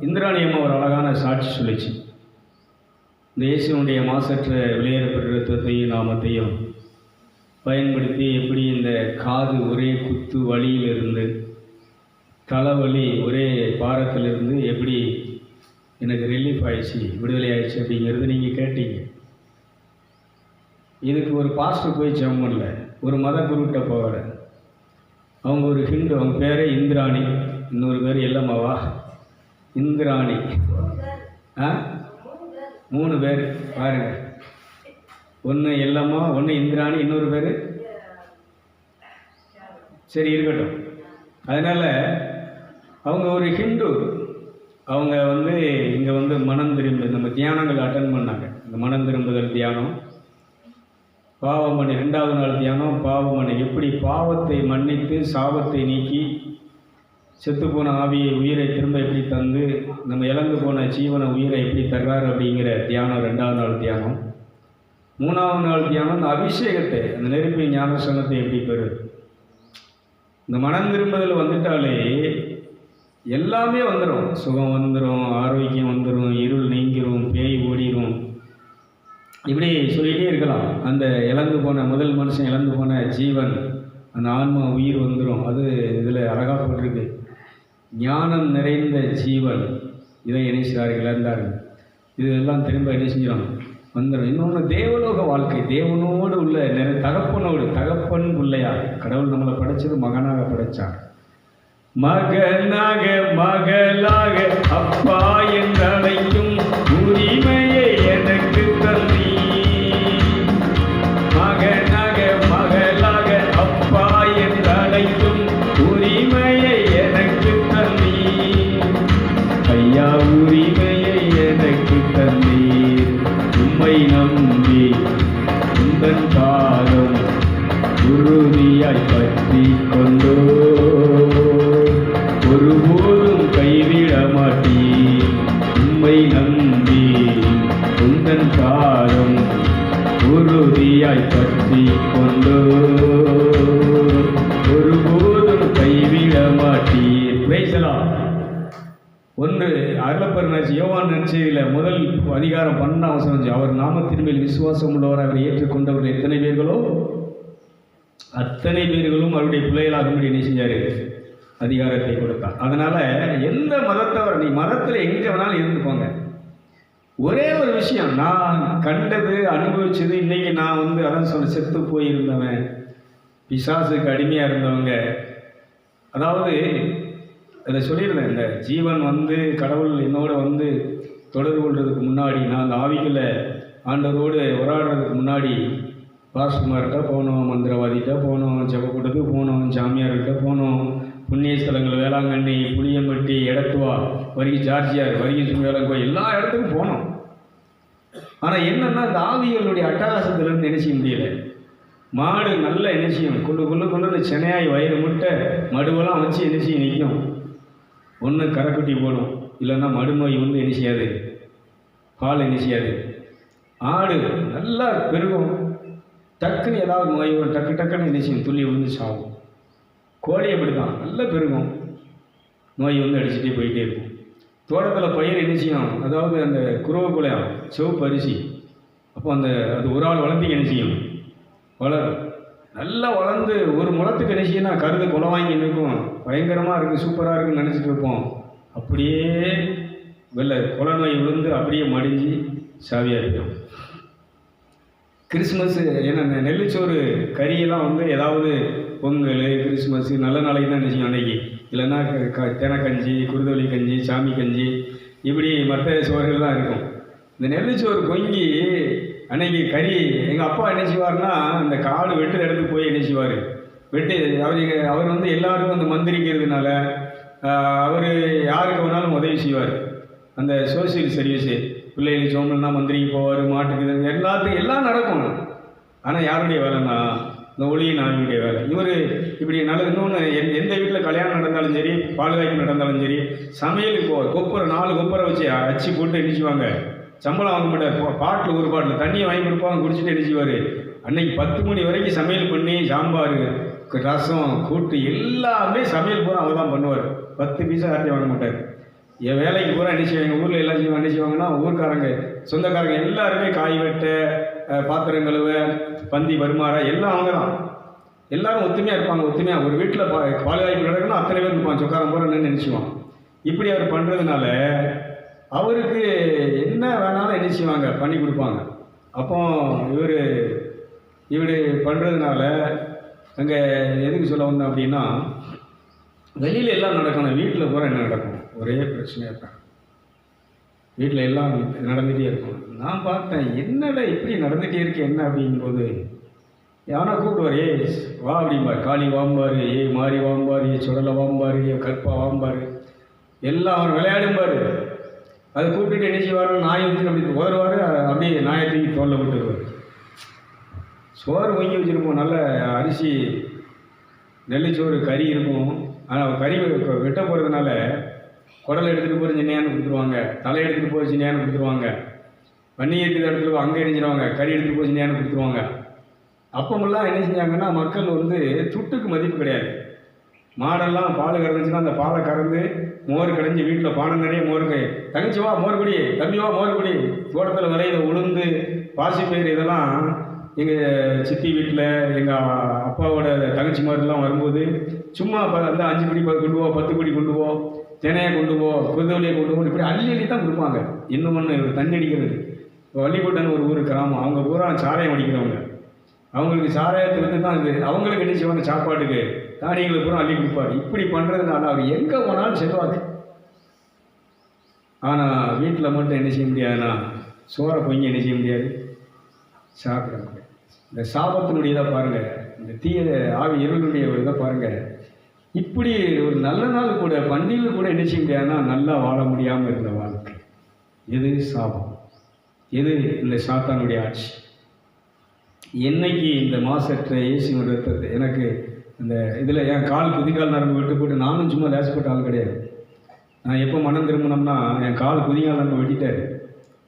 இந்திராணி அம்மா ஒரு அழகான சாட்சி சொல்லிச்சு. இந்த இயேசுனுடைய மாசற்ற விளையாடப்பட்ட நாமத்தையும் பயன்படுத்தி எப்படி இந்த காது ஒரே குத்து வலியிலிருந்து தலைவலி ஒரே பாரத்திலிருந்து எப்படி எனக்கு ரிலீஃப் ஆயிடுச்சு விடுதலை ஆயிடுச்சு அப்படிங்கிறது நீங்கள் கேட்டீங்க. இதுக்கு ஒரு பாஸ்டர் போய் ஜெபம் பண்ணல ஒரு மத குருக்கிட்ட போகல அவங்க ஒரு ஹிந்து அவங்க பேரே இந்திராணி இன்னொரு பேர் எல்லம்மாவா? இந்திராணி. ஆ? மூணு பேர் பாருங்க. ஒன்று எல்லம்மா ஒன்று இந்திராணி இன்னொரு பேர்? சரி இருக்கட்டும். அதனால் அவங்க ஒரு ஹிந்து. அவங்க வந்து இங்கே வந்து மனம் திரும்பு நம்ம தியானங்கள் அட்டன் பண்ணாங்க. இந்த மனம் திரும்புதல் தியானம். பாவமணி ரெண்டாவது நாள் தியானம் பாவமணி எப்படி பாவத்தை மன்னித்து சாபத்தை நீக்கி செத்துப்போன ஆவியை உயிரை திரும்ப எப்படி தந்து நம்ம இழந்து போன ஜீவன உயிரை எப்படி தர்றாரு அப்படிங்கிற தியானம் ரெண்டாவது நாள் தியானம். மூணாவது நாள் தியானம் அந்த அபிஷேகத்தை அந்த நெருப்பின் ஞானசனத்தை எப்படி பெறுது? இந்த மனம் திரும்புதல் வந்துட்டாலே எல்லாமே வந்துடும் சுகம் வந்துடும் ஆரோக்கியம் வந்துடும் இருள் நீங்கிரும் பேய் ஓடிரும். இப்படி சொல்லிகிட்டே இருக்கலாம். அந்த இழந்து போன முதல் மனுஷன் இழந்து போன ஜீவன் அந்த ஆன்மா உயிர் வந்துடும் அது இதில் அழகாக போட்டிருக்கு. ஞானம் நிறைந்த ஜீவன். இதை என்ன செய்கிறார்கள் இழந்தார்கள் இதெல்லாம் திரும்ப என்ன செஞ்சிடும் வந்துடும் இன்னொன்று தேவலோக வாழ்க்கை. தேவனோடு உள்ள நிறை தகப்பனோடு தகப்பன் பிள்ளையா. கடவுள் நம்மளை படைச்சது மகனாக படைச்சார். மகனாக மகளாக அப்பா என்றழைக்கும் உம்மை நம்பி உந்தன் காலம் உறுதியாய் பற்றி கொண்டோ ஒருபோதும் கைவிட மாட்டீர். பேசலாம் ஒன்று அருளப்பெருநாச்சி யோவான் நற்செய்தியில் முதல் அதிகாரம் பன்னெண்டாம் வசனம். வந்துச்சு. அவர் நாமத்தின் மேல் விசுவாசம் உள்ளவர் அவரை ஏற்றுக்கொண்டவர்கள் எத்தனை பேர்களோ அத்தனை பேர்களும் அவருடைய பிள்ளைகளாகும்படி என்ன செஞ்சார்? அதிகாரத்தை கொடுத்தார். அதனால் எந்த மதத்தவர் நீ மதத்தில் எங்கே வேணாலும் இருந்துக்கோங்க ஒரே ஒரு விஷயம் நான் கண்டது அனுபவிச்சது இன்னைக்கு நான் வந்து அதான் சொல்ல செத்து போயிருந்தவன் பிசாசுக்கு அடிமையாக இருந்தவங்க. அதாவது அதை சொல்லியிருந்தேன் இந்த ஜீவன் வந்து கடவுள் என்னோட வந்து தொடர்பு கொள்றதுக்கு முன்னாடி நான் அந்த ஆவிகளை ஆண்டவரோடு உரையாடுறதுக்கு முன்னாடி பாஸ்குமார்கிட்ட போனோம் மந்திரவாதிகிட்ட போனோம் ஜெபக்கூட்டத்துக்கு போனோம் சாமியார்கிட்ட போனோம். புண்ணிய ஸ்தலங்கள் வேளாங்கண்ணி புளியம்பட்டி எடத்துவா வருகி ஜார்ஜியார் வரிகை வேளாங்கோ எல்லா இடத்துக்கும் போனோம். ஆனால் என்னென்னா தாவிகளுடைய அட்டகாசத்திலிருந்து அட்டகாசத்துலேருந்து என்ன செய்ய முடியல? மாடு நல்ல என்ன செய்யும்? கொள்ளு கொள்ளு கொள்ளுன்னு சென்னையாய் வயிறு முட்டை மடுவெல்லாம் வச்சு என்ன செய்ய நிற்கும்? ஒன்று கரைக்குட்டி போடும். இல்லைன்னா மடுநோய் வந்து என்ன செய்யாது? பால் என்ன செய்யாது? ஆடு நல்லா பெருகும். டக்குன்னு ஏதாவது நோய் வரும். டக்கு டக்குன்னு என்ன செய்யும்? துள்ளி விழுந்து சாகும். கோழி அப்படி தான் நல்லா பெருகும். நோய் வந்து அடிச்சுட்டே போயிட்டே இருக்கும். தோட்டத்தில் பயிர் என்ன செய்யும்? அதாவது அந்த குருவக்குலையம் சிவப்பு அரிசி. அப்போ அந்த அது ஒரு ஆள் வளர்த்து என்ன செய்யும்? வளரும். நல்லா வளர்ந்து ஒரு முளத்துக்கு என்ன கருது குலை வாங்கி நிற்கும் பயங்கரமாக இருக்குது சூப்பராக இருக்குன்னு நினச்சிட்டு இருப்போம். அப்படியே வெள்ளை குலை நோய் விழுந்து அப்படியே மடிஞ்சு சாவியாக இருக்கும். கிறிஸ்மஸ் ஏன்னா நெல்லிச்சோறு கறியெல்லாம் வந்து ஏதாவது பொங்கல் கிறிஸ்மஸ் நல்ல நாளைக்கு தான் நினைச்சோம் அன்னைக்கு. இல்லைன்னா க- தேனக்கஞ்சி குருதொலி கஞ்சி சாமி கஞ்சி இப்படி மற்ற சோறுகள் தான் இருக்கும். இந்த நெல்லிச்சோறு பொங்கி அன்னைக்கு கறி எங்கள் அப்பா என்ன செய்வார்னா இந்த காடு வெட்டுற இடத்துக்கு போய் என்ன செய்வார்? வெட்டு அவர் அவர் வந்து எல்லாருக்கும் அந்த மந்திரிக்கிறதுனால அவர் யாருக்கு வேணாலும் உதவி செய்வார். அந்த சோசியல் சர்வீஸு பிள்ளைகளுக்கு சோம்பல்னா மந்திரிக்கு போவார் மாட்டுக்கு இது எல்லாத்துக்கும் எல்லாம் நடக்கும். ஆனால் யாருடைய வேலைன்னா இந்த ஒளியின் ஆவியுடைய வேலை. இவர் இப்படி நல்லது இன்னொன்று எந்த எந்த வீட்டில் கல்யாணம் நடந்தாலும் சரி பால்காய்ப்பு நடந்தாலும் சரி சமையலுக்கு போவார் கொப்பரை நாலு கொப்பரை வச்சு அச்சு போட்டு எரிச்சுவாங்க சம்பளம் வாங்க மாட்டார். பாட்டில் ஒரு பாட்டில் தண்ணியை வாங்கி கொடுப்பாங்க குடிச்சிட்டு எரிச்சுவார் அன்னைக்கு பத்து மணி வரைக்கும் சமையல் பண்ணி சாம்பார் ரசம் கூட்டு எல்லாமே சமையல் பூரா அவர் தான் பண்ணுவார். பத்து பீஸாக யார்ட்டையும் வாங்க மாட்டார். என் வேலைக்கு பூரா என்ன செய்வாங்க? ஊரில் எல்லாம் செய்வாங்க என்ன செய்வாங்கன்னா ஊர்க்காரங்க சொந்தக்காரங்க எல்லாருமே காய் வெட்ட பாத்திரம் கழுவ பந்தி பரிமாற எல்லாம் அவங்க தான். எல்லாரும் ஒத்துமையாக இருப்பாங்க ஒத்துமையாக ஒரு வீட்டில் பா பாலியாய்ப்பு நடக்கணும் அத்தனை பேர் இருப்பான் சொக்காரம் பூரா நின்று நினச்சிவான் இப்படி அவர் பண்ணுறதுனால அவருக்கு என்ன வேணாலும் என்ன செய்வாங்க? பண்ணி கொடுப்பாங்க. அப்போ இவர் இவர் பண்ணுறதுனால அங்கே எதுக்கு சொல்ல வந்தேன் அப்படின்னா வெளியில் எல்லாம் நடக்கணும் வீட்டில் பூரா என்ன நடக்கும்? ஒரே பிரச்சனையாக இருக்காங்க வீட்டில் எல்லாம் நடந்துகிட்டே இருக்கும். நான் பார்த்தேன் என்னடா இப்படி நடந்துகிட்டே இருக்கு? என்ன? அப்படிங்கும்போது யானா கூப்பிடுவார் ஏ வா அப்படிம்பார். காளி வாம்பார் ஏ மாறி வாம்பார் ஏ சுடலை வாம்பார் ஏ கற்பா வாம்பார். எல்லாம் அவர் விளையாடும்பார். அதை கூப்பிட்டு என்ன செய்வார் நாய் வந்து அப்படி உதறுவார். அப்படியே நாயை தூக்கி தோல்ல விட்டுருவார். சோறு வாங்கி வச்சுருப்போம் நல்ல அரிசி நெல்லிச்சோறு கறி இருக்கும். ஆனால் கறி வெட்ட போகிறதுனால உடலை எடுத்துகிட்டு போகிற சின்னையான்னு கொடுத்துருவாங்க. தலை எடுத்துகிட்டு போகிற சின்னையான்னு கொடுத்துருவாங்க. வன்னி இருக்கிற இடத்துல அங்கே எரிஞ்சிருவாங்க கறி எடுத்துகிட்டு போய் சின்னையான்னு கொடுத்துருவாங்க. அப்பமெல்லாம் என்ன செஞ்சாங்கன்னா மக்கள் வந்து துட்டுக்கு மதிப்பு கிடையாது. மாடெல்லாம் பால் கறந்துச்சுன்னா அந்த பாலை கறந்து மோர் கடைஞ்சி வீட்டில் பானை நிறைய மோர் கை தங்கச்சிவா மோர் குடி தம்பி மோர் குடி. தோட்டத்தில் விளையிற உளுந்து பாசிப்பயிர் இதெல்லாம் எங்கள் சித்தி வீட்டில் எங்கள் அப்பாவோட தங்கச்சி மாதிரிலாம் வரும்போது சும்மா அந்த அஞ்சு குடி கொண்டு போ பத்து குடி கொண்டு போ தினையை கொண்டு போ குருதவளியை கொண்டு போ இப்படி அள்ளி அள்ளி தான் கொடுப்பாங்க. இன்னும் ஒன்று இவர் தண்ணி அடிக்கிறது. இப்போ வள்ளிக்கோட்டன் ஒரு ஊர் கிராமம். அவங்க பூரா சாராயம் அடிக்கிறவங்க. அவங்களுக்கு சாராயத்துலேருந்து தான் இது அவங்களுக்கு என்ன செய்வாங்க? சாப்பாட்டுக்கு தானியங்களை பூரா அள்ளி கொடுப்பாரு. இப்படி பண்ணுறதுனால அவர் எங்கே போனாலும் செல்வார் ஆனால் வீட்டில் மட்டும் என்ன செய்ய முடியாதுன்னா சோறை பொங்கி என்ன செய்ய முடியாது? சாப்பிட முடியாது. இந்த சாபத்தினுடைய இதை பாருங்கள் இந்த தீய ஆவி இருளுடைய ஒரு இதை பாருங்கள் இப்படி ஒரு நல்ல நாள் கூட பண்டிகையில் கூட என்ன செய்ய முடியாதுன்னா நல்லா வாழ முடியாமல் இருந்த வாழ்க்கை. எது சாபம்? எது இந்த சாத்தானுடைய ஆட்சி? என்னைக்கு இந்த மாசற்ற இயேசுவின் ரத்தத்தை எனக்கு இந்த இதில் என் கால் குதிகால் நரம்பு விட்டு போட்டு நானும் சும்மா லேசப்பட்ட ஆள் கிடையாது. நான் எப்போ மனம் திரும்பினோம்னா என் கால் குதிகால் நரம்பு வெட்டிட்டாரு.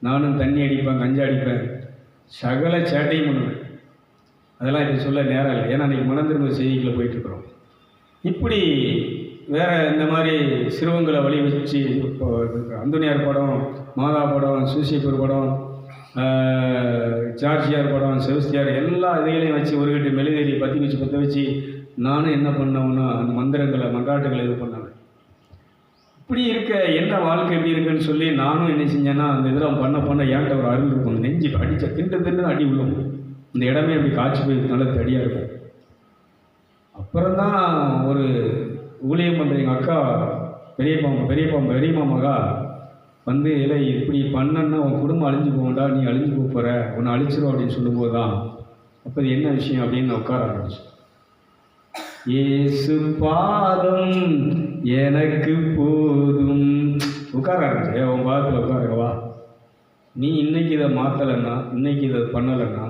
நானும் தண்ணி அடிப்பேன் கஞ்சா அடிப்பேன். சகல சேட்டையும் பண்ணுவேன். அதெல்லாம் இப்போ சொல்ல நேரம் இல்லை. ஏன்னா அன்றைக்கி மனம் திரும்ப செய்திகளை போயிட்டுருக்குறோம் இப்படி வேற இந்த மாதிரி சிறுவங்களை வழி வச்சு இப்போ அந்தோனியார் படம் மாதா படம் சூசியப்பூர் படம் ஜார்ஜியார் படம் செவஸ்தியார் எல்லா இதைகளையும் வச்சு ஒரு கட்டு மெழுகேறி பற்றி வச்சு பற்ற வச்சு நானும் என்ன பண்ணோம்னா அந்த மந்திரங்களை மன்றாட்டுகளை இது பண்ணேன். இப்படி இருக்க என்ன வாழ்க்கை எப்படி இருக்குன்னு சொல்லி நானும் என்ன செஞ்சேன்னா அந்த இதெல்லாம் பண்ண பண்ண ஏன்ட்ட ஒரு அருள் இருக்கும். நெஞ்சு அடிச்ச திண்டு திண்டு அடி விழும் இந்த இடமே அப்படி காய்ச்சி போய் நல்ல தடியாக இருக்கும். அப்புறம்தான் ஒரு ஊழியம் பண்ணுற எங்கள் அக்கா பெரியப்பா பெரியப்பா பெரியம்மா மகா வந்து இல்லை இப்படி பண்ணன்னா உன் குடும்பம் அழிஞ்சு போகண்டா நீ அழிஞ்சு போக போகிற உன்னை அழிச்சிரும் அப்படின்னு சொல்லும்போது தான் அப்போ இது என்ன விஷயம் அப்படின்னு உட்கார ஆரம்பிச்சேன். ஏசு பாதம் எனக்கு போதும். உட்கார ஆரம்பிச்சு ஏ உன் பாதத்தில் உட்காரங்கவா நீ இன்னைக்கு இதை மாற்றலைன்னா இன்னைக்கு இதை பண்ணலைன்னா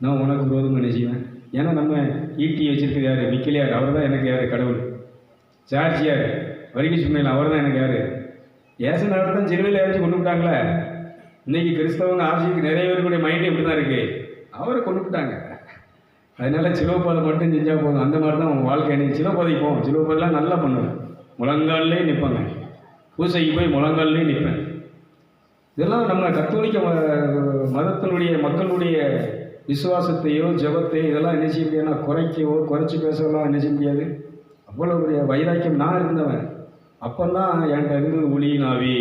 நான் உனக்கு விரோதம் நினைச்சுவேன் ஏன்னா நம்ம ஈட்டி வச்சிருக்கிறது யார்? மிக்கிலியார் அவர் தான் எனக்கு யார்? கடவுள். ஜார்ஜியார். வரிகை சுமையில் அவர் தான் எனக்கு யார்? ஏசு தான் சிலுவையில் இறச்சி கொண்டு விட்டாங்களே? இன்னைக்கு கிறிஸ்தவங்க ஆட்சிக்கு நிறைய பேருக்குடைய மைண்டு இப்படி தான் இருக்குது அவரை கொண்டு விட்டாங்க. அதனால சிலோபாதை மட்டும் செஞ்சால் போதும். அந்த மாதிரி தான் உங்கள் வாழ்க்கை. எனக்கு சிலோபாதைக்கு போவோம் சிலோபாதெலாம் நல்லா பண்ணுவேன். முழங்கால்லேயே நிற்பாங்க பூசைக்கு போய் முழங்கால்லே நிற்பேன் இதெல்லாம் நம்ம கத்தோலிக்க ம- மதத்தினுடைய மக்களுடைய விசுவாசத்தையோ ஜபத்தையோ இதெல்லாம் என்ன செய்ய முடியாதுன்னா குறைக்கவோ குறைச்சி பேசலாம் என்ன செய்ய முடியாது. அவ்வளோ பெரிய வைராக்கியம். நான் இருந்தவன். அப்போல்லாம் என்கிட்ட இருந்து ஒளியினாவி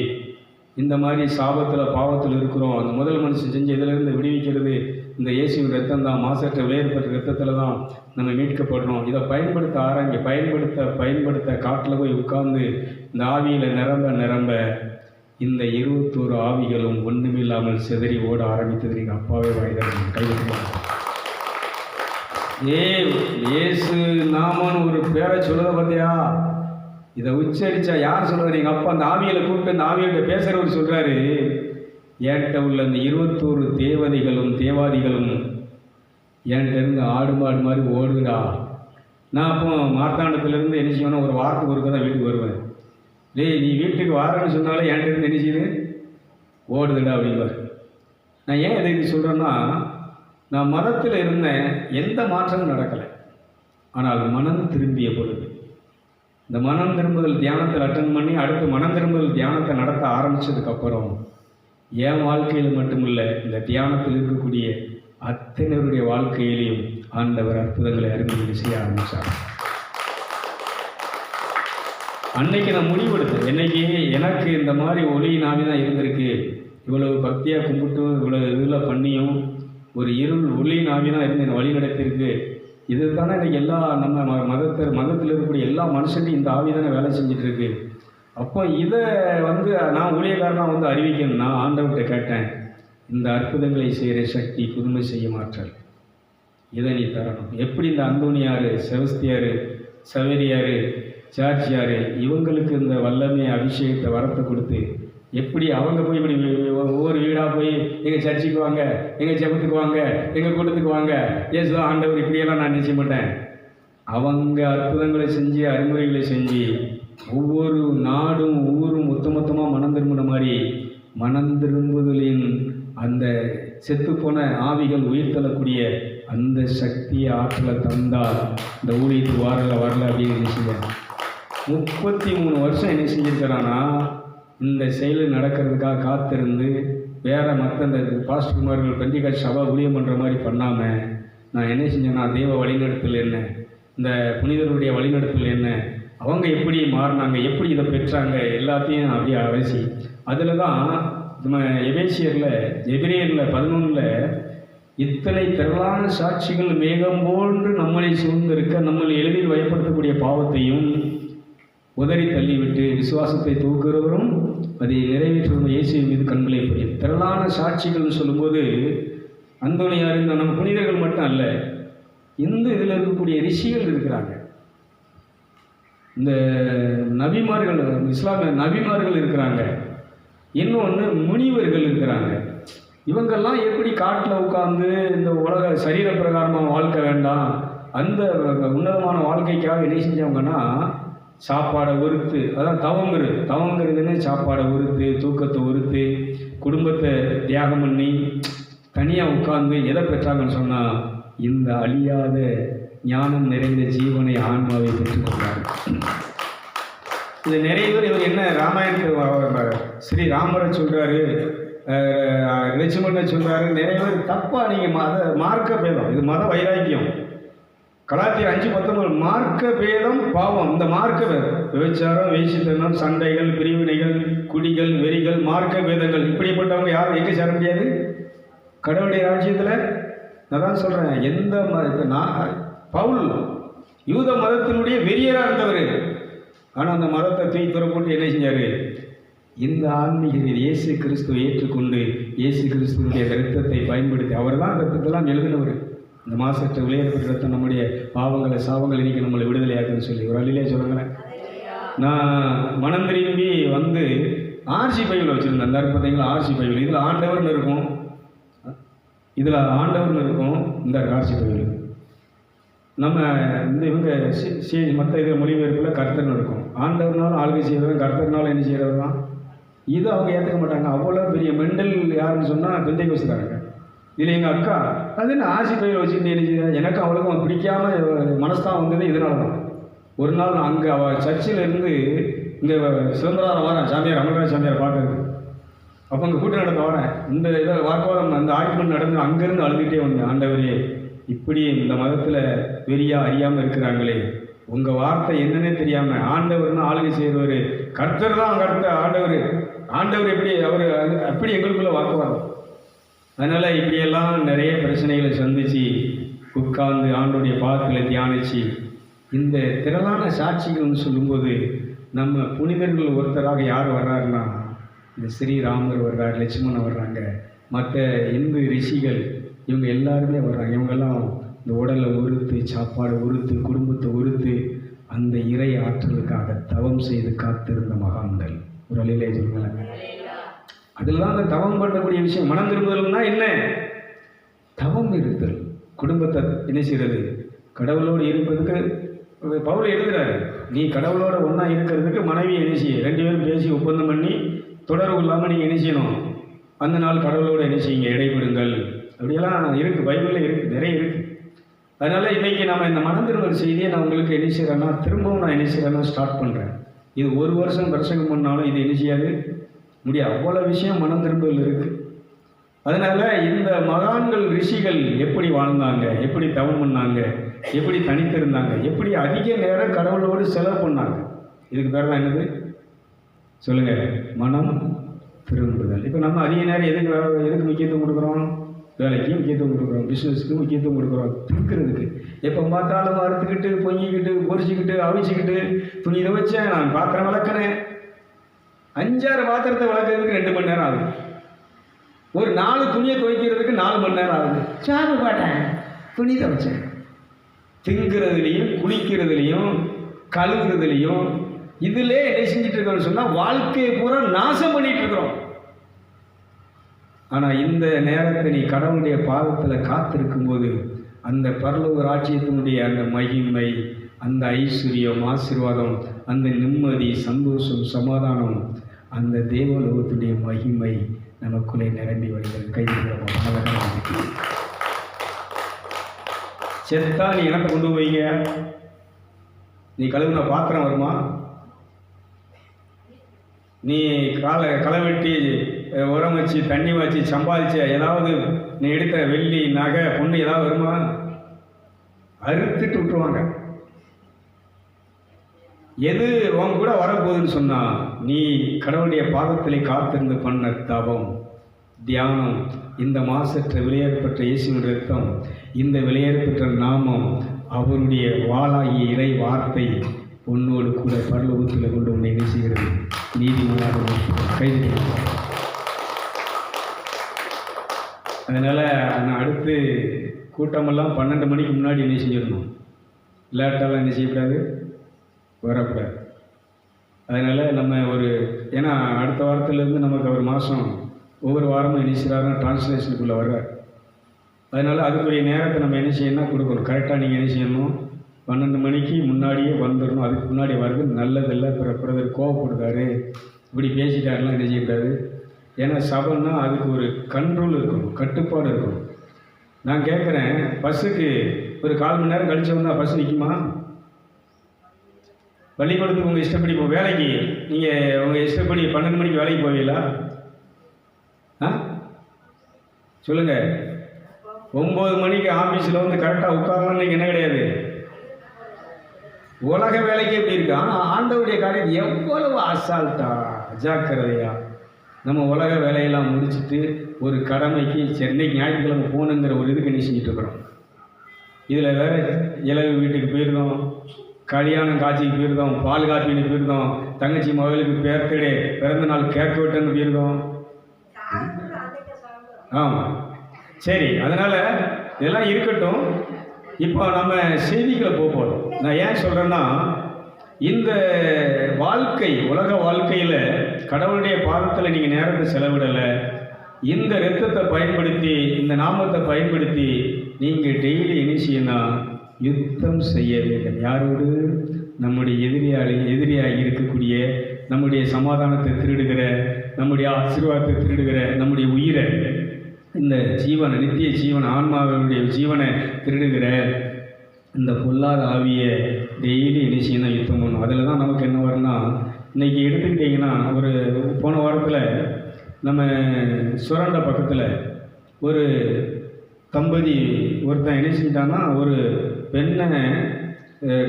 இந்த மாதிரி சாபத்தில் பாவத்தில் இருக்கிறோம். அந்த முதல் மனுஷன் செஞ்சு இதிலிருந்து விடுவிக்கிறது. இந்த இயேசுவின் ரத்தம் தான் மாசற்ற விளையாடப்பட்ட ரத்தத்தில் தான் நம்ம மீட்கப்படுறோம் இதை பயன்படுத்த ஆரம்பி பயன்படுத்த பயன்படுத்த காட்டில் போய் உட்கார்ந்து இந்த ஆவியில் நிரம்ப நிரம்ப. இந்த இருபத்தோரு ஆவிகளும் ஒன்றுமில்லாமல் சிதறி ஓட ஆரம்பித்தது எங்கள் அப்பாவே வாய்தான் கைவிட்டுருவாங்க ஏ ஏசு நாமன்னு ஒரு பேரை சொல்லுத பார்த்தியா? இதை உச்சரிச்சா யார் சொல்கிறார் எங்கள் அப்பா அந்த ஆவிகளை கூப்பிட்டு அந்த ஆவியிட்ட பேசுகிறவர் சொல்கிறாரு என்கிட்ட உள்ள இந்த இருபத்தோரு தேவதைகளும் தேவாதிகளும் என்கிட்ட இருந்து ஆடு மாடு மாதிரி ஓடுதுடா. நான் அப்போ மார்த்தாண்டத்துலேருந்து என்ன செய்வேன்னா ஒரு வாரத்துக்கு ஒருக்க தான் வீட்டுக்கு வருவேன். டேய் நீ வீட்டுக்கு வாரேன்னு சொன்னாலே என்கிட்ட இருந்து என்ன செய்யுது? ஓடுதுடா அப்படிம்பார் நான் ஏன் இதை இது சொல்கிறேன்னா நான் மதத்தில் இருந்தேன் எந்த மாற்றமும் நடக்கலை. ஆனால் மனம் திரும்பிய பொழுது. இந்த மனம் திரும்புதல் தியானத்தில் அட்டன் பண்ணி அடுத்து மனம் திரும்புதல் தியானத்தை நடத்த ஆரம்பித்ததுக்கப்புறம் என் வாழ்க்கையில் மட்டுமில்லை இந்த தியானத்தில் இருக்கக்கூடிய அத்தனைவருடைய வாழ்க்கையிலையும் ஆண்டவர் அற்புதங்களை அறிமுகம் செய்ய ஆரம்பித்தார் அன்னைக்கு நான் முடிவெடுத்தேன். என்னைக்கு? எனக்கு இந்த மாதிரி ஒளி நாவி தான் இருந்திருக்கு. இவ்வளவு பக்தியாக கும்பிட்டும் இவ்வளோ இதில் பண்ணியும் ஒரு இருள் ஒளி நாவி தான் இருந்து என்னை வழி நடத்திருக்கு இது தானே இன்னைக்கு எல்லா நம்ம ம மதத்தில் மதத்தில் இருக்கக்கூடிய எல்லா மனுஷனையும் இந்த ஆவி தானே வேலை செஞ்சுட்டு இருக்கு அப்போ இதை வந்து நான் ஊழியக்காரனாக வந்து அறிவிக்கணும். நான் ஆண்டவர்கிட்ட கேட்டேன். இந்த அற்புதங்களை செய்கிற சக்தி புதுமை செய்ய மாற்றல் இதை நீ தரணும். எப்படி இந்த அந்தோனியார் செவஸ்தியார் சவேரியார் ஜார்ஜியார் இவங்களுக்கு இந்த வல்லமை அபிஷேகத்தை வரத்தை கொடுத்து எப்படி அவங்க போய் இப்படி ஒவ்வொரு வீடாக போய் எங்கள் சர்ச்சுக்கு வாங்க எங்கள் ஜெபத்துக்கு வாங்க எங்கள் கூட்டத்துக்கு வாங்க ஏசு ஆண்டவர் இப்படியெல்லாம் நான் நிச்சயம் மாட்டேன் அவங்க அற்புதங்களை செஞ்சு அறிமுறைகளை செஞ்சு ஒவ்வொரு நாடும் ஊரும் மொத்த மொத்தமாக மனம் திரும்பின மாதிரி மனம் திரும்புதலின் அந்த செத்துப்போன ஆவிகள் உயிர் தள்ளக்கூடிய அந்த சக்தியை ஆற்றலை தந்தால் இந்த ஊழியத்துக்கு வரல வரல அப்படின்னு நினைச்சுங்க முப்பத்தி மூணு வருஷம் என்ன செஞ்சிருக்கிறான்னா இந்த செயல் நடக்கிறதுக்காக காத்திருந்து வேறு மற்ற இந்த பாஸ்டர்மார்கள் பெண்டிகாட் சபா ஊழியம் பண்ணுற மாதிரி பண்ணாமல் நான் என்ன செஞ்சேன்னா தெய்வ வழிநடத்தல் என்ன இந்த புனிதருடைய வழிநடத்தல் என்ன அவங்க எப்படி மாறினாங்க எப்படி இதை பெற்றாங்க எல்லாத்தையும் அப்படியே அலசி அதில் தான் நம்ம எபேசியரில் எபிரேயரில் பதினொன்றில் இத்தனை திரளான சாட்சிகள் மேகம் போன்று நம்மளை சூழ்ந்திருக்க நம்மளை எளிதில் வயப்படுத்தக்கூடிய பாவத்தையும் உதறி தள்ளிவிட்டு விசுவாசத்தை தூக்குறவரும் அதை நிறைவேற்றுவதும் இயேசுவின் மீது கண்களை புரியும் திரளான சாட்சிகள்னு சொல்லும்போது அந்தோனியார் இந்த நம்ம புனிதர்கள் மட்டும் அல்ல இந்த இதில் இருக்கக்கூடிய ரிஷிகள் இருக்கிறாங்க. இந்த நபிமார்கள் இஸ்லாமிய நபிமார்கள் இருக்கிறாங்க. இன்னொன்று முனிவர்கள் இருக்கிறாங்க. இவங்கெல்லாம் எப்படி காட்டில் உட்காந்து இந்த உலக சரீர பிரகாரமாக வாழ்க்கை வேண்டாம் அந்த உன்னதமான வாழ்க்கைக்காக என்ன செஞ்சவங்கன்னா சாப்பாடை ஒருத்து அதான் தவங்கிறது. தவங்கிறதுன்னு சாப்பாடை ஒருத்து தூக்கத்தை ஒருத்து குடும்பத்தை தியாகம் பண்ணி தனியாக உட்கார்ந்து எதை பெற்றாங்கன்னு சொன்னால் இந்த அழியாத ஞானம் நிறைந்த ஜீவனை ஆன்மாவை பெற்றுக்கொண்டார் இது நிறைய பேர் இவர் என்ன? ராமாயணத்தில் ஸ்ரீ ராமரை சொல்கிறாரு லட்சுமணனை சொல்கிறாரு நிறைய பேர் தப்பாக நீங்கள் மத மார்க்க பேதம். இது மத வைராக்கியம். கலாத்திய அஞ்சு பத்தொன்பது மார்க்க பேதம் பாவம். இந்த மார்க்க பேதம் விபச்சாரம் வேசித்தனம் சண்டைகள் பிரிவினைகள் குடிகள் வெறிகள் மார்க்க பேதங்கள். இப்படிப்பட்டவங்க யாரும் எங்கே சேர முடியாது. கடவுளுடைய ராஜ்யத்தில் நான் தான் சொல்கிறேன் எந்த ம நான் பவுல் யூத மதத்தினுடைய வெறியராக இருந்தவர். ஆனால் அந்த மதத்தை தூக்கி போட்டு என்ன செஞ்சார்? இந்த ஆன்மீக இயேசு கிறிஸ்துவை ஏற்றுக்கொண்டு இயேசு கிறிஸ்துவனுடைய ரத்தத்தை பயன்படுத்தி அவர் தான் ரத்தத்தெல்லாம் எழுதினவர். இந்த மாதத்தை விளையாட்டு ரத்தம் நம்முடைய பாவங்களை சாவங்களை இன்னைக்கு நம்மளை விடுதலையாக்குன்னு சொல்லி ஒரு அழிலே சொல்லுங்களேன். நான் மனம் திரும்பி வந்து ஆர்சி பைபிள் வச்சுருந்தேன். அந்த பார்த்தீங்களா ஆர்சி பைபிள் இதில் ஆண்டவர்னு இருக்கும். இதில் ஆண்டவர்னு இருக்கும். இந்த ஆர்சி பைபிள் நம்ம இந்த இவங்க சி மற்ற இது மொழிபெயர்ப்பில் கர்த்தர்னு இருக்கும். ஆண்டவர்னாலும் ஆளுகை செய்கிறவன் கர்த்தர்னாலும் என்ன செய்கிறவர் தான் இது அவங்க ஏற்றுக்க மாட்டாங்க. அவ்வளோ பெரிய மெண்டல் யாருன்னு சொன்னால் பிந்தைக்கு வச்சுருக்காங்க இதில் எங்கள் அக்கா அது என்ன ஆசி பையில் வச்சுட்டு என்ன எனக்கு அவளுக்கும் பிடிக்காம மனஸ்தான் வந்தது இதனால தான் ஒரு நாள் நான் அங்கே அவள் சர்ச்சில் இருந்து இங்கே சிதம்பரம் வரேன் சாமியார் அமல்ராஜ் சாமியார் பார்க்கறது. அப்போ அங்கே கூட்டம் நடத்த வரேன் இந்த இதை வாக்குவாதம் அந்த ஆர்குமெண்ட் நடந்து அங்கேருந்து அழுதுகிட்டே வந்தேன். ஆண்டவரே இப்படி இந்த மதத்தில் வெறியா அறியாமல் இருக்கிறாங்களே. உங்கள் வார்த்தை என்னன்னே தெரியாமல் ஆண்டவர்னு ஆளுகை செய்கிறவர் கர்த்தர் தான் கர்த்தர் ஆண்டவர். ஆண்டவர் எப்படி அவர் அப்படி எங்களுக்குள்ளே வாக்குவாதம். அதனால் இப்படியெல்லாம் நிறைய பிரச்சனைகளை சந்தித்து உட்கார்ந்து ஆண்டோடைய பாதத்தில் தியானித்து இந்த திரளான சாட்சிகள்னு சொல்லும்போது நம்ம புனிதர்கள் ஒருத்தராக யார் வர்றாருன்னா இந்த ஸ்ரீராமர் வர்றார் லட்சுமணன் வர்றாங்க. மற்ற இந்து ரிஷிகள் இவங்க எல்லாருமே வர்றாங்க. இவங்கெல்லாம் இந்த உடலை உறுத்து சாப்பாடு உறுத்து குடும்பத்தை உறுத்து அந்த இறை ஆற்றலுக்காக தவம் செய்து காத்திருந்த மகான்கள். ஒரு அழிலே சொல்லுங்களேன். அதில் தான் அந்த தவம் பண்ணக்கூடிய விஷயம். மனம் திரும்புதல்னா என்ன? தவம் இருத்தல். குடும்பத்தை என்ன செய்கிறது கடவுளோடு இருப்பதுக்கு பவுல் எழுதுகிறாரு நீ கடவுளோட ஒன்றா இருக்கிறதுக்கு மனைவி என்ன செய்ய? ரெண்டு பேரும் பேசி ஒப்பந்தம் பண்ணி தொடர்பு இல்லாமல் நீங்கள் என்ன செய்யணும்? அந்த நாள் கடவுளோட என்ன செய்யுங்க? இடைபெடுங்கள் அப்படியெல்லாம் இருக்குது பைபிளில் இருக்குது நிறைய இருக்குது அதனால் இன்றைக்கி நம்ம இந்த மனம் திரும்பல் செய்தியை நான் உங்களுக்கு என்ன செய்கிறேன்னா திரும்பவும் நான் என்ன செய்கிறேன்னா ஸ்டார்ட் பண்ணுறேன் இது ஒரு வருஷம் பிரசங்கம் பண்ணாலும் இது என்ன செய்யாது? முடிய அவ்வளோ விஷயம் மனம் திரும்பல் இருக்குது அதனால் இந்த மகான்கள் ரிஷிகள் எப்படி வாழ்ந்தாங்க? எப்படி தவம் பண்ணாங்க? எப்படி தனித்திருந்தாங்க? எப்படி அதிக நேரம் கடவுளோடு செலவு பண்ணாங்க? இதுக்கு பேர் தான் என்னது? சொல்லுங்கள் மனம் திரும்புதல். இப்போ நம்ம அதிக நேரம் எதுக்கு எதுக்கு முக்கியத்துவம் கொடுக்குறோம்? வேலைக்கு முக்கியத்துவம் கொடுக்குறோம். பிஸ்னஸ்க்கு முக்கியத்துவம் கொடுக்குறோம். திருக்கிறதுக்கு எப்போ பார்த்தாலும் அறுத்துக்கிட்டு பொங்கிக்கிட்டு பொரிச்சிக்கிட்டு அவிச்சிக்கிட்டு துணி துவைச்சேன் நான் பாத்திரம் விளக்குனேன் அஞ்சாறு பாத்திரத்தை விளக்குறதுக்கு ரெண்டு மணி நேரம் ஆகுது. ஒரு நாலு துணியை துவைக்கிறதுக்கு நாலு மணி நேரம் ஆகுது. சாப்பு போட்டேன் துணி துவைச்சேன். திங்கிறதுலையும் குளிக்கிறதுலையும் கழுவுறதுலையும் இதிலே என்ன செஞ்சுட்டு இருக்கோம்னு சொன்னால் வாழ்க்கையை பூரா நாசம் பண்ணிட்டு இருக்கிறோம். ஆனால் இந்த நேரத்தை நீ கடவுளுடைய பாதத்தில் காத்திருக்கும் போது அந்த பரலோக ராஜ்யத்தினுடைய அந்த மகிமை அந்த ஐஸ்வர்யம் ஆசீர்வாதம் அந்த நிம்மதி சந்தோஷம் சமாதானம் அந்த தேவலோகத்துடைய மகிமை நமக்குள்ளே நிரம்பி வருகிறது. கைது செத்தா நீ இனத்தை கொண்டு போய்ங்க நீ கழுவுன பாத்திரம் வருமா? நீ காலை களை வெட்டி உரம் வச்சு தண்ணி வச்சு சம்பாதிச்ச ஏதாவது நீ எடுத்த வெள்ளி நகை பொண்ணு ஏதாவது வருமா? அறுத்துட்டு விட்டுருவாங்க. எது உன் கூட வரப்போகுதுன்னு சொன்னா நீ கடவுளுடைய பாதத்திலே காத்திருந்து பண்ண தவம் தியானம் இந்த மாசற்ற விலையேற்பட்ட இயேசுவின் ரத்தம் இந்த விலையேற்பட்ட நாமம் அவருடைய வாளாகிய இறை வார்த்தை உன்னோடு கூட பரலோகத்தில் கொண்டு உன்னை என்ன செய்கிறது நீதிமன்றாக கைது அதனால் நான் அடுத்து கூட்டமெல்லாம் பன்னெண்டு மணிக்கு முன்னாடி என்ன செஞ்சிடணும் லேட்டாலாம் என்ன செய்யக்கூடாது? வரக்கூடாது. அதனால் நம்ம ஒரு ஏன்னா அடுத்த வாரத்துலேருந்து நமக்கு ஒரு மாதம் ஒவ்வொரு வாரமும் என்ன செய்கிறாருன்னா டிரான்ஸ்லேஷனுக்குள்ளே வர்றார். அதனால் அதுக்குரிய நேரத்தை நம்ம என்ன செய்யணும் கொடுக்கணும். கரெக்டாக நீங்கள் என்ன செய்யணும்? பன்னெண்டு மணிக்கு முன்னாடியே வந்துடணும் அதுக்கு முன்னாடி வர்றது நல்லதில்லை. பிற பிறகு கோவப்படுறாரு. இப்படி பேசிட்டாருலாம் என்ன செய்யக்கூடாது? ஏன்னா சபைன்னா அதுக்கு ஒரு கண்ட்ரோல் இருக்கணும். கட்டுப்பாடு இருக்கணும். நான் கேட்குறேன் பஸ்ஸுக்கு ஒரு கால் மணி நேரம் கழிச்சு வந்தால் பஸ் நிற்குமா பள்ளிக்கூடத்துக்கு உங்கள் இஷ்டப்படி இப்போ வேலைக்கு நீங்கள் உங்கள் இஷ்டப்படி பன்னெண்டு மணிக்கு வேலைக்கு போவீங்களா? ஆ? சொல்லுங்கள் ஒம்பது மணிக்கு ஆஃபீஸில் வந்து கரெக்டாக உட்காரலாம் நீங்கள் என்ன கிடையாது? உலக வேலைக்கு எப்படி இருக்கு? ஆனால் ஆண்டவருடைய காரியம் எவ்வளவு அசால்ட்டா அஜாக்கிரதையா நம்ம உலக வேலையெல்லாம் முடிச்சுட்டு ஒரு கடமைக்கு சென்னை ஞாயிற்றுக்கிழமை போகணுங்கிற ஒரு இதுக்கு நீ செஞ்சுட்டு இருக்கிறோம். இதில் வேறு இளவு வீட்டுக்கு போயிருந்தோம். கல்யாணம் காட்சிக்கு போயிருந்தோம் பால் காப்பின்னு போயிருந்தோம் தங்கச்சி மகளுக்கு பேர்த்தடே பிறந்த நாள் கேட்க விட்டுன்னு போயிருந்தோம். ஆமாம் சரி அதனால் இதெல்லாம் இருக்கட்டும். இப்போ நம்ம செய்திகளை போக போகிறோம் நான் ஏன் சொல்கிறேன்னா இந்த வாழ்க்கை உலக வாழ்க்கையில் கடவுளுடைய பாதத்தில் நீங்கள் நேரத்தை செலவிடலை. இந்த ரத்தத்தை பயன்படுத்தி இந்த நாமத்தை பயன்படுத்தி நீங்கள் டெய்லி என்ன செய்யணும்? யுத்தம் செய்ய வேண்டும். யாரோடு? நம்முடைய எதிரியாளி எதிரியாக இருக்கக்கூடிய நம்முடைய சமாதானத்தை திருடுகிற நம்முடைய ஆசீர்வாதத்தை திருடுகிற நம்முடைய உயிரை இந்த ஜீவனை நித்திய ஜீவன் ஆன்மாவினுடைய ஜீவனை திருடுகிற இந்த பொல்லாத ஆவியை டெய்லி என்ன செய்யணும் யுத்தம் பண்ணணும். அதில் தான் நமக்கு என்ன வரும்னா இன்றைக்கி எடுத்துக்கிட்டிங்கன்னா ஒரு போன வாரத்தில் நம்ம சுரண்ட பக்கத்தில் ஒரு தம்பதி ஒருத்தன் என்ன செஞ்சிட்டான்னா ஒரு பெண்ணை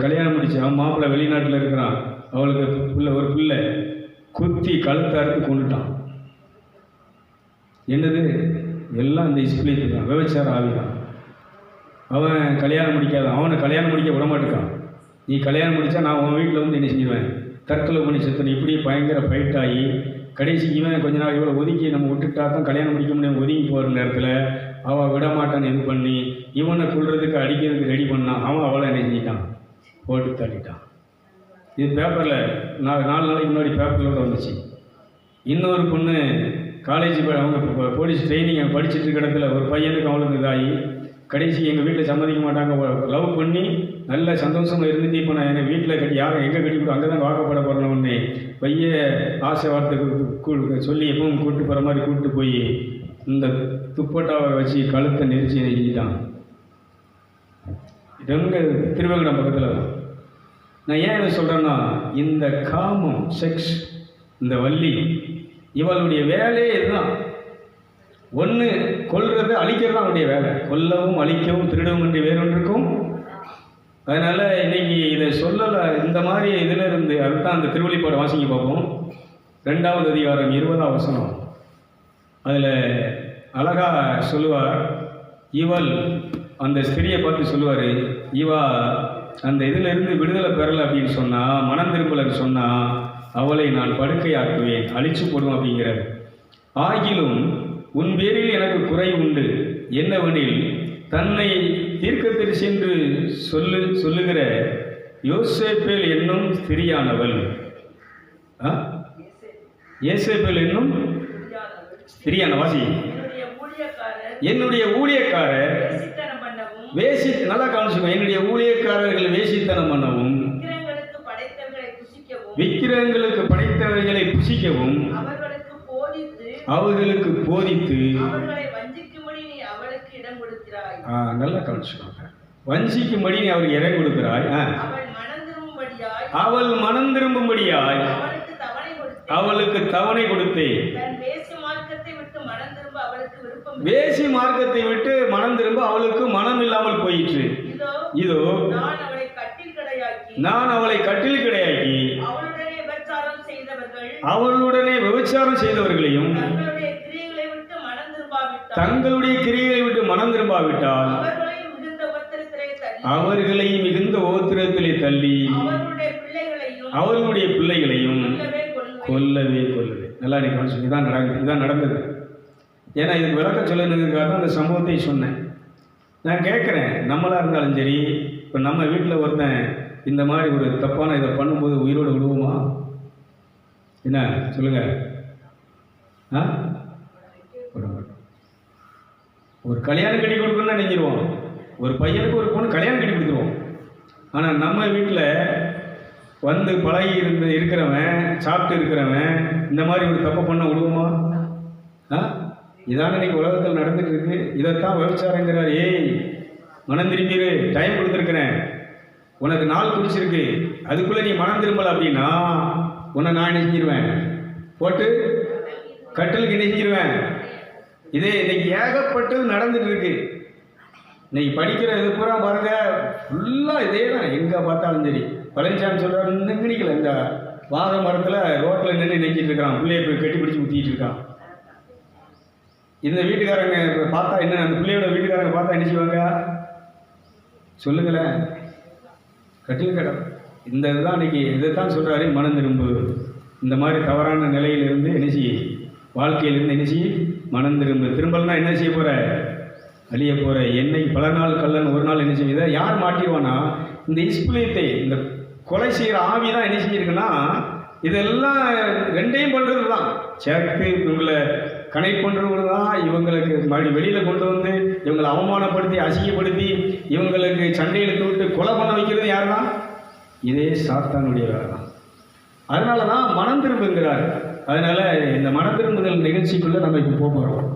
கல்யாணம் முடிச்சு அவன் மாப்பிள்ளை வெளிநாட்டில் இருக்கிறான். அவளுக்கு பிள்ளை ஒரு பிள்ளை குத்தி கழுத்தை அறுத்து கொண்டுட்டான் என்னது? எல்லாம் இந்த இஸ்பிளிக்கு தான். விபச்சார ஆவிதான். அவன் கல்யாணம் முடிக்காத அவனை கல்யாணம் முடிக்க விட மாட்டேக்கான் நீ கல்யாணம் முடித்தா நான் உன் வீட்டில் வந்து என்ன செய்வேன்? தற்கொலை பண்ணி செத்தனை இப்படி பயங்கர ஃபைட் ஆகி கடைசிக்கு இவன் கொஞ்ச நாள் இவ்வளோ ஒதுக்கி நம்ம விட்டுட்டா தான் கல்யாணம் முடிக்க முடியும் ஒதுங்கி போகிற நேரத்தில் அவள் விடமாட்டான்னு இது பண்ணி? இவனை கொள்றதுக்கு அடிக்கிறதுக்கு ரெடி பண்ணான் அவன் அவளை என்ன செஞ்சிட்டான்? போட்டு தள்ளிட்டான். இது பேப்பரில் நான் நாலு நாளைக்கு முன்னாடி பேப்பரில் கூட வந்துச்சு. இன்னொரு பொண்ணு காலேஜ் அவங்க போலீஸ் ட்ரைனிங் படிச்சுட்டு இருக்க இடத்துல ஒரு பையனுக்கு அவளுக்கு இதாகி கடைசி எங்கள் வீட்டில் சம்மதிக்க மாட்டாங்க. லவ் பண்ணி நல்ல சந்தோஷமாக இருந்துட்டு இப்போ நான் எங்கள் வீட்டில் கட்டி யாரும் எங்கே கட்டி அங்கே தான் வாக்கப்பட போகிறேன் உடனே பைய ஆசை வார்த்தை சொல்லி எப்பவும் கூப்பிட்டு போகிற மாதிரி கூப்பிட்டு போய் இந்த துப்பட்டாவை வச்சு கழுத்தை நெரிச்சு நெஞ்சிட்டான் ரெங்க திருவேங்கடம் பக்கத்தில் தான் நான் ஏன் இதை சொல்கிறேன்னா இந்த காமம் செக்ஸ் இந்த வள்ளி இவளுடைய வேலையே இதுதான். ஒன்று கொல்றது அழிக்கிறது தான் அவருடைய வேலை. கொல்லவும் அழிக்கவும் திருடவும் என்று வேறொன்றுக்கும் அதனால் இன்னைக்கு இதை சொல்லலை இந்த மாதிரி இதில் இருந்து அதுதான் அந்த திருவள்ளிப்பாடு வாசிங்க பார்ப்போம். ரெண்டாவது அதிகாரம் இருபதாம் வசனம். அதில் அழகா சொல்லுவார் இவள் அந்த ஸ்திரியை பார்த்து சொல்லுவார் இவா அந்த இதிலிருந்து விடுதலை பெறலை அப்படின்னு சொன்னால் மனம் திரும்பலன்னு சொன்னால் அவளை நான் படுக்கையாக்குவேன் அழிச்சு போடும் அப்படிங்கிறார். ஆகிலும் உன் பேரில் எனக்கு குறை உண்டு. என்னவெனில் தன்னை தீர்க்க என்று சொல்லு சொல்லுகிற யோசேப்பேல் என்னும் ஸ்திரியானவள். ஆ? ஏசேப்பேல் என்னும் சரியா வாசி. என்னுடைய ஊழியக்காரர் வேசி நல்லா கவனிச்சுக்கோ. என்னுடைய ஊழியக்காரர்கள் வேசித்தனம் பண்ணவும் விக்கிரங்களுக்கு படைத்தவர்களை புசிக்கவும் அவர்களுக்கு போதித்து ஆ, நல்லா கவனிச்சுக்கோங்க வஞ்சிக்கும்படி நீ அவருக்கு இடம் கொடுக்கிறாய். ஆ. அவள் மனம் திரும்பும்படியாய் அவளுக்கு தவணை அவளுக்கு தவணை கொடுத்தேன் தன் வேசி மார்க்கத்தை விட்டு மனம் திரும்ப அவளுக்கு விருப்பம் இல்லை. வேசி மார்க்கத்தை விட்டு மனம் திரும்ப அவளுக்கு மனம் இல்லாமல் போயிற்று. இதோ நான் அவளை கட்டில் கடையாக்கி அவளுடனே விபச்சாரம் செய்தவர்களையும் தங்களுடைய கிரியைகளை விட்டு மனம் திரும்பாவிட்டால் அவர்களை மிகுந்த ஓத்திரத்திலே தள்ளி அவர்களுடைய பிள்ளைகளையும் கொல்லவே கொல்லவே நல்லா நீ கவனிச்சு இதான் நடந்தது இதான் நடந்தது. ஏன்னா இதுக்கு விளக்கம் சொல்லணுங்கிறதுக்காக தான் அந்த சம்பவத்தை சொன்னேன். நான் கேட்குறேன் நம்மளாக இருந்தாலும் சரி இப்போ நம்ம வீட்டில் ஒருத்தன் இந்த மாதிரி ஒரு தப்பான இதை பண்ணும்போது உயிரோடு விடுவோமா என்ன சொல்லுங்கள் ஆ? ஒரு கல்யாணம் கட்டி கொடுக்கணும்னா நெஞ்சிருவோம் ஒரு பையனுக்கு ஒரு பொண்ணு கல்யாணம் கட்டி கொடுத்துருவோம். ஆனால் நம்ம வீட்டில் வந்து பழகி இருந்து இருக்கிறவன் சாப்பிட்டு இருக்கிறவன் இந்த மாதிரி ஒரு தப்பை பண்ண விடுவோமா ஆ? இதான இன்னைக்கு உலகத்தில் நடந்துட்டு இருக்கு. இதைத்தான் விபச்சாரங்கிறார். ஏய் மனம் திரும்பிடு டைம் கொடுத்துருக்குறேன். உனக்கு நாள் குடிச்சிருக்கு. அதுக்குள்ளே நீ மனம் திரும்பல அப்படின்னா உன்னை நான் நெஞ்சிருவேன் போட்டு கட்டலுக்கு நெஞ்சிருவேன் இதே இன்னைக்கு ஏகப்பட்டது நடந்துட்டு இருக்கு. இன்னைக்கு படிக்கிற இது பூரா பாருங்க ஃபுல்லாக இதே தான். எங்கே பார்த்தாலும் சரி. பழனிசாமி சொல்கிறார் இன்னும் நினைக்கல இந்த வாக மரத்தில் ரோட்டில் நின்று நெஞ்சிட்டு இருக்கான். பிள்ளைய போய் கட்டி பிடிச்சி ஊற்றிட்டு இருக்கான். இந்த வீட்டுக்காரங்க பார்த்தா என்ன அந்த பிள்ளையோட வீட்டுக்காரங்க பார்த்தா என்ன செய்வாங்க? சொல்லுங்களேன். கட்டில் கடம் இந்த இதுதான் இன்னைக்கு இதைத்தான் சொல்கிறாரு மனம் திரும்பு. இந்த மாதிரி தவறான நிலையிலிருந்து என்ன செய்ய? வாழ்க்கையிலிருந்து என்ன செய்ய? மனம் திரும்பு. திரும்பலன்னா என்ன செய்ய போகிற அழிய போகிற என்னை பல நாள் கல்லன் ஒரு நாள் என்ன செய்யும் இதை யார் மாட்டிடுவானா இந்த இஸ்பிலியத்தை இந்த கொலை செய்கிற ஆவி தான் என்ன செஞ்சிருக்குன்னா இதெல்லாம் ரெண்டையும் பண்ணுறது தான் சேர்த்து இவங்களை கனெக்ட் பண்ணுறது தான் இவங்களுக்கு மறு வெளியில் கொண்டு வந்து இவங்களை அவமானப்படுத்தி அசிங்கப்படுத்தி இவங்களுக்கு சண்டையில் விட்டு கொலை பண்ண வைக்கிறது யார் தான் இதே சாத்தானுடைய வேலை தான் அதனால தான் மனம் திரும்புங்கிறார். அதனால் இந்த மனம் திரும்புதல் நிகழ்ச்சிக்குள்ளே நம்ம இப்போ போக போகிறோம்